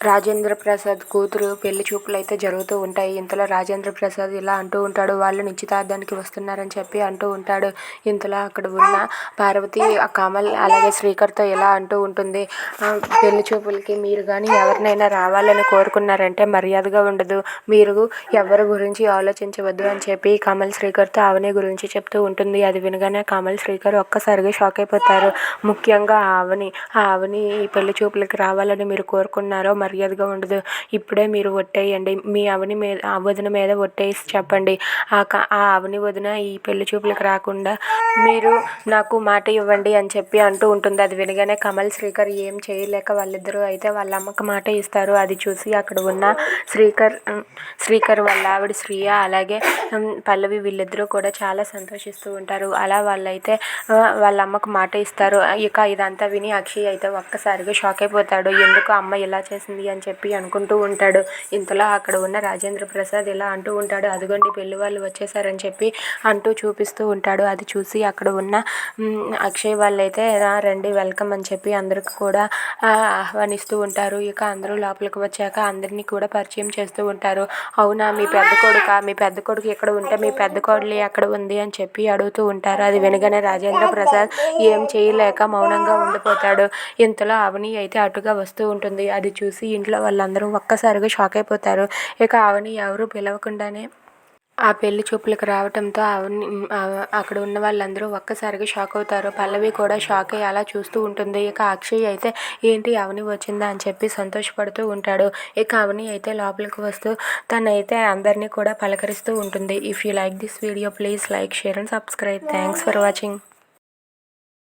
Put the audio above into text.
రాజేంద్ర ప్రసాద్ కూతురు పెళ్ళి చూపులు అయితే జరుగుతూ ఉంటాయి. ఇంతలో రాజేంద్ర ప్రసాద్ ఇలా అంటూ ఉంటాడు వాళ్ళు నిశ్చితార్థానికి వస్తున్నారని చెప్పి అంటూ ఉంటాడు. ఇంతలో అక్కడ ఉన్న పార్వతి కమల్ అలాగే శ్రీకర్తో ఇలా అంటూ ఉంటుంది పెళ్ళి చూపులకి మీరు కానీ ఎవరినైనా రావాలని కోరుకున్నారంటే మర్యాదగా ఉండదు. మీరు ఎవరి గురించి ఆలోచించవద్దు అని చెప్పి కమల్ శ్రీకర్తో ఆవని గురించి చెప్తూ ఉంటుంది. అది వినగానే కమల్ శ్రీకర్ ఒక్కసారిగా షాక్ అయిపోతారు. ముఖ్యంగా ఆ ఆవని ఆ పెళ్ళి చూపులకి రావాలని మీరు కోరుకున్నారో మరి మర్యాదగా ఉండదు. ఇప్పుడే మీరు ఒట్టేయండి. మీ అవని మీద ఆ వదిన మీద ఒట్టేసి చెప్పండి. ఆ ఆ అవని వదిన ఈ పెళ్ళి చూపులకు రాకుండా మీరు నాకు మాట ఇవ్వండి అని చెప్పి అంటూ ఉంటుంది. అది వినగానే కమల్ శ్రీకర్ ఏం చేయలేక వాళ్ళిద్దరూ అయితే వాళ్ళ అమ్మకి మాట ఇస్తారు. అది చూసి అక్కడ ఉన్న శ్రీకర్ శ్రీకర్ వాళ్ళ ఆవిడ శ్రీయ అలాగే పల్లవి వీళ్ళిద్దరూ కూడా చాలా సంతోషిస్తూ ఉంటారు. అలా వాళ్ళైతే వాళ్ళ అమ్మకు మాట ఇస్తారు. ఇక ఇదంతా విని అక్షయ్ అయితే ఒక్కసారిగా షాక్ అయిపోతాడు. ఎందుకు అమ్మ ఇలా చేసింది అని చెప్పి అనుకుంటూ ఉంటాడు. ఇంతలో అక్కడ ఉన్న రాజేంద్ర ప్రసాద్ ఇలా అంటూ ఉంటాడు. అదిగోండి పెళ్ళి వాళ్ళు వచ్చేసారని చెప్పి అంటూ చూపిస్తూ ఉంటాడు. అది చూసి అక్కడ ఉన్న అక్షయ్ వాళ్ళైతే "రా, రండి వెల్కమ్ అని చెప్పి అందరికి కూడా ఆహ్వానిస్తూ ఉంటారు. ఇక అందరూ లోపలికి వచ్చాక అందరినీ కూడా పరిచయం చేస్తూ ఉంటారు. అవునా మీ పెద్ద కొడుక? మీ పెద్ద కొడుకు ఇక్కడ ఉంటే మీ పెద్ద కోడలి ఎక్కడ ఉంది అని చెప్పి అడుగుతూ ఉంటారు. అది వినగానే రాజేంద్ర ప్రసాద్ ఏం చేయలేక మౌనంగా ఉండిపోతాడు. ఇంతలో అవని అయితే అటుగా వస్తూ ఉంటుంది. అది చూసి ఇంట్లో వాళ్ళందరూ ఒక్కసారిగా షాక్ అయిపోతారు. ఇక అవని ఎవరు పిలవకుండానే ఆ పెళ్ళి చూపులకు రావటంతో అవని అక్కడ ఉన్న వాళ్ళందరూ ఒక్కసారిగా షాక్ అవుతారు. పల్లవి కూడా షాక్ అయ్యి అలా చూస్తూ ఉంటుంది. ఇక అక్షయ్ అయితే ఏంటి అవని వచ్చిందా? అని చెప్పి సంతోషపడుతూ ఉంటాడు. ఇక అవని అయితే లోపలికి వస్తూ తనైతే అందరినీ కూడా పలకరిస్తూ ఉంటుంది. If you like this video please like share and subscribe thanks for watching